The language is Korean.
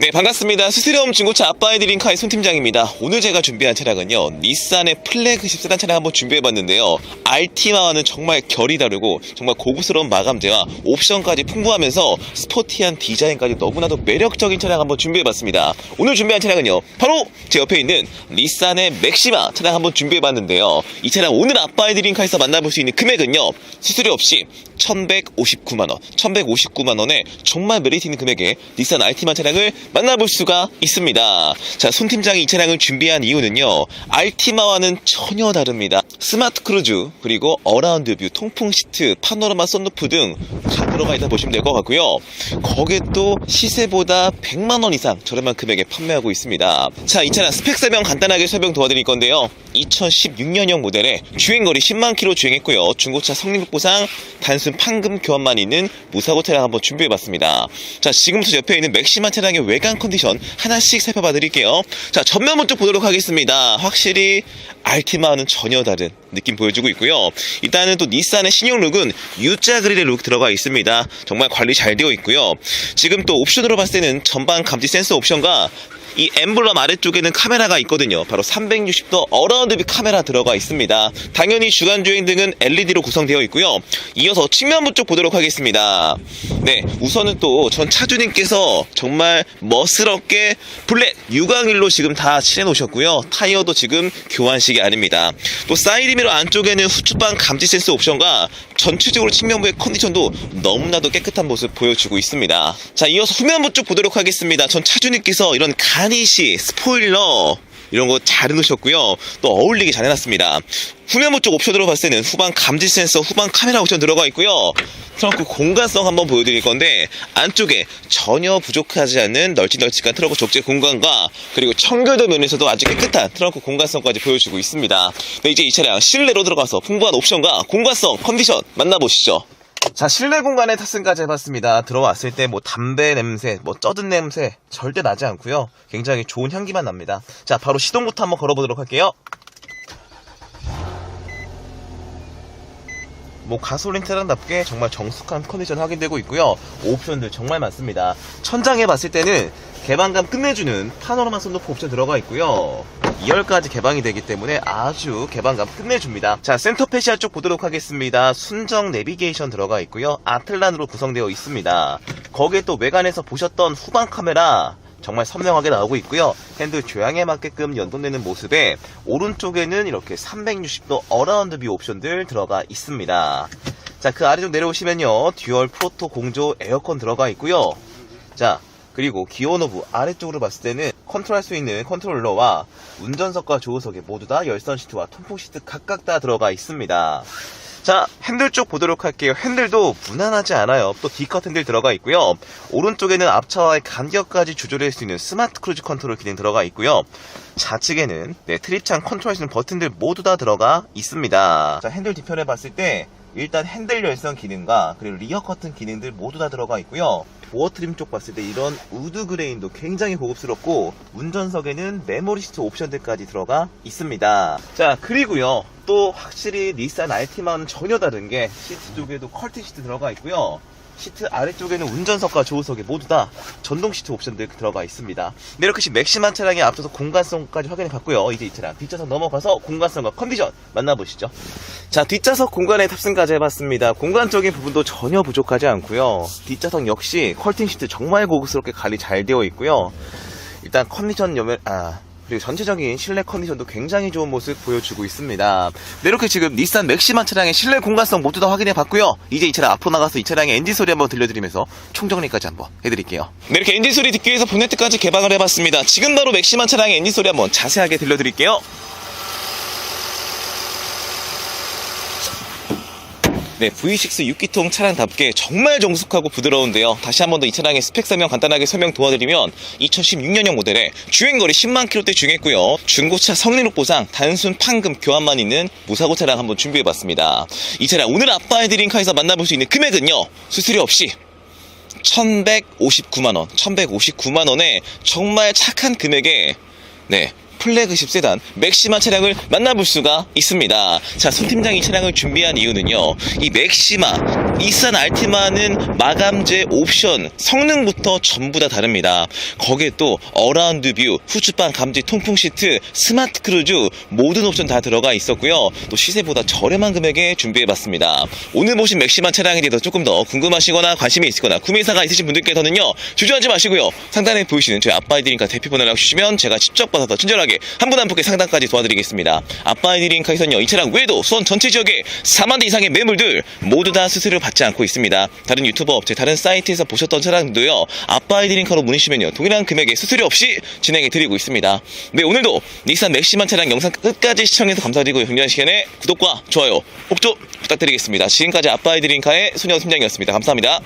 네, 반갑습니다. 수수료움 중고차 아빠이드링카의 손 팀장입니다. 오늘 제가 준비한 차량은요, 닛산의 플래그십 세단 차량 한번 준비해봤는데요. RT마와는 정말 결이 다르고, 정말 고급스러운 마감재와 옵션까지 풍부하면서 스포티한 디자인까지 너무나도 매력적인 차량 한번 준비해봤습니다. 오늘 준비한 차량은요, 바로 제 옆에 있는 닛산의 맥시마 차량 한번 준비해봤는데요. 이 차량 오늘 아빠이드링카에서 만나볼 수 있는 금액은요, 수수료 없이 1159만원, 1159만원에 정말 메리트 있는 금액에 닛산 RT만 차량을 만나볼 수가 있습니다. 자, 손 팀장이 이 차량을 준비한 이유는요, RT마와는 전혀 다릅니다. 스마트 크루즈, 그리고 어라운드 뷰, 통풍 시트, 파노라마 썬루프 등 다 들어가 있다 보시면 될 것 같고요. 거기에 또 시세보다 100만원 이상 저렴한 금액에 판매하고 있습니다. 자, 이 차량 스펙 설명 간단하게 설명 도와드릴 건데요. 2016년형 모델에 주행거리 10만 킬로 주행했고요. 중고차 성능력 보상, 단순 판금 교환만 있는 무사고 차량 한번 준비해봤습니다. 자, 지금부터 옆에 있는 맥시마 차량의 외관 컨디션 하나씩 살펴봐 드릴게요. 자, 전면 먼저 보도록 하겠습니다. 확실히 알티마와는 전혀 다른 느낌 보여주고 있고요. 일단은 또 닛산의 신형 룩은 U자 그릴의 룩 들어가 있습니다. 정말 관리 잘 되어 있고요. 지금 또 옵션으로 봤을 때는 전방 감지 센서 옵션과 이 엠블럼 아래쪽에는 카메라가 있거든요. 바로 360도 어라운드 뷰 카메라 들어가 있습니다. 당연히 주간 주행 등은 LED로 구성되어 있고요. 이어서 측면부 쪽 보도록 하겠습니다. 네, 우선은 또 전 차주님께서 정말 멋스럽게 블랙 유광일로 지금 다 칠해 놓으셨고요. 타이어도 지금 교환식이 아닙니다. 또 사이드 미러 안쪽에는 후추방 감지 센서 옵션과 전체적으로 측면부의 컨디션도 너무나도 깨끗한 모습 보여주고 있습니다. 자, 이어서 후면부 쪽 보도록 하겠습니다. 전 차주님께서 이런 가니시, 스포일러, 이런 거 잘 해놓으셨고요. 또 어울리게 잘 해놨습니다. 후면부 쪽 옵션으로 봤을 때는 후방 감지 센서, 후방 카메라 옵션 들어가 있고요. 트렁크 공간성 한번 보여드릴 건데 안쪽에 전혀 부족하지 않는 널찍널찍한 트렁크 적재 공간과 그리고 청결도 면에서도 아주 깨끗한 트렁크 공간성까지 보여주고 있습니다. 네, 이제 이 차량 실내로 들어가서 풍부한 옵션과 공간성, 컨디션 만나보시죠. 자, 실내 공간의 탑승까지 해봤습니다. 들어왔을 때 뭐 담배 냄새, 뭐 쩌든 냄새 절대 나지 않고요. 굉장히 좋은 향기만 납니다. 자, 바로 시동부터 한번 걸어보도록 할게요. 뭐 가솔린 차량답게 정말 정숙한 컨디션 확인되고 있고요. 옵션들 정말 많습니다. 천장에 봤을 때는 개방감 끝내주는 파노라마 썬루프 옵션 들어가 있고요. 2열까지 개방이 되기 때문에 아주 개방감 끝내줍니다. 자, 센터 페시아 쪽 보도록 하겠습니다. 순정 내비게이션 들어가 있고요. 아틀란으로 구성되어 있습니다. 거기에 또 외관에서 보셨던 후방 카메라 정말 선명하게 나오고 있고요. 핸들 조향에 맞게끔 연동되는 모습에 오른쪽에는 이렇게 360도 어라운드 뷰 옵션들 들어가 있습니다. 자, 그 아래쪽 내려오시면요. 듀얼 프로토 공조 에어컨 들어가 있고요. 자, 그리고 기어 노브 아래쪽으로 봤을 때는 컨트롤할 수 있는 컨트롤러와 운전석과 조수석에 모두 다 열선 시트와 통풍 시트 각각 다 들어가 있습니다. 자, 핸들 쪽 보도록 할게요. 핸들도 무난하지 않아요. 또 D컷 핸들 들어가 있고요. 오른쪽에는 앞차와의 간격까지 조절할 수 있는 스마트 크루즈 컨트롤 기능 들어가 있고요. 좌측에는 네, 트립창 컨트롤할 수 있는 버튼들 모두 다 들어가 있습니다. 자, 핸들 뒤편에 봤을 때 일단 핸들 열선 기능과 그리고 리어 커튼 기능들 모두 다 들어가 있고요. 도어 트림 쪽 봤을 때 이런 우드 그레인도 굉장히 고급스럽고 운전석에는 메모리 시트 옵션들까지 들어가 있습니다. 자 그리고요 또 확실히 닛산 알티마는 전혀 다른 게 시트 쪽에도 컬팅 시트 들어가 있고요. 시트 아래쪽에는 운전석과 조수석에 모두 다 전동 시트 옵션들 들어가 있습니다. 네, 이렇게 맥시만 차량에 앞서서 공간성까지 확인해 봤고요. 이제 이 차량 뒷좌석 넘어가서 공간성과 컨디션 만나보시죠. 자, 뒷좌석 공간에 탑승까지 해봤습니다. 공간적인 부분도 전혀 부족하지 않고요. 뒷좌석 역시 컬팅 시트 정말 고급스럽게 관리 잘 되어 있고요. 일단 컨디션 여면 아 그리고 전체적인 실내 컨디션도 굉장히 좋은 모습 보여주고 있습니다. 네, 이렇게 지금 닛산 맥시만 차량의 실내 공간성 모두 다 확인해 봤고요. 이제 이 차량 앞으로 나가서 이 차량의 엔진 소리 한번 들려드리면서 총정리까지 한번 해드릴게요. 네, 이렇게 엔진 소리 듣기 위해서 보네트까지 개방을 해봤습니다. 지금 바로 맥시만 차량의 엔진 소리 한번 자세하게 들려드릴게요. 네, V6 6기통 차량답게 정말 정숙하고 부드러운데요. 다시 한 번 더 이 차량의 스펙 설명 간단하게 설명 도와드리면 2016년형 모델에 주행거리 10만 킬로대 주행했고요. 중고차 성능력 보상 단순 판금 교환만 있는 무사고 차량 한번 준비해봤습니다. 이 차량 오늘 아빠의 드림카에서 만나볼 수 있는 금액은요. 수수료 없이 1159만원, 1159만원에 정말 착한 금액에, 네, 플래그십 세단 맥시마 차량을 만나볼 수가 있습니다. 자, 손 팀장이 차량을 준비한 이유는요. 이 맥시마, 이산 알티마는 마감재 옵션, 성능부터 전부 다 다릅니다. 거기에 또 어라운드 뷰, 후추방 감지 통풍 시트, 스마트 크루즈 모든 옵션 다 들어가 있었고요. 또 시세보다 저렴한 금액에 준비해봤습니다. 오늘 보신 맥시마 차량에 대해서 조금 더 궁금하시거나 관심이 있으거나 구매 의사가 있으신 분들께서는요. 주저하지 마시고요. 상단에 보이시는 저희 아빠이드링카 대피번호를 주시면 제가 직접 받아서 친절하게 한 분 한 분께 상담까지 도와드리겠습니다. 아빠이드링카에서는요. 이 차량 외에도 수원 전체 지역에 4만 대 이상의 매물들 모두 다 수수료를 받지 않고 있습니다. 다른 유튜버 업체, 다른 사이트에서 보셨던 차량들도요. 아빠이드링카로 문의시면요. 동일한 금액의 수수료 없이 진행해 드리고 있습니다. 네, 오늘도 닛산 맥시만 차량 영상 끝까지 시청해서 감사드리고요. 굉장한 시간에 구독과 좋아요 꼭 좀 부탁드리겠습니다. 지금까지 아빠이드링카의 소녀 팀장이었습니다. 감사합니다.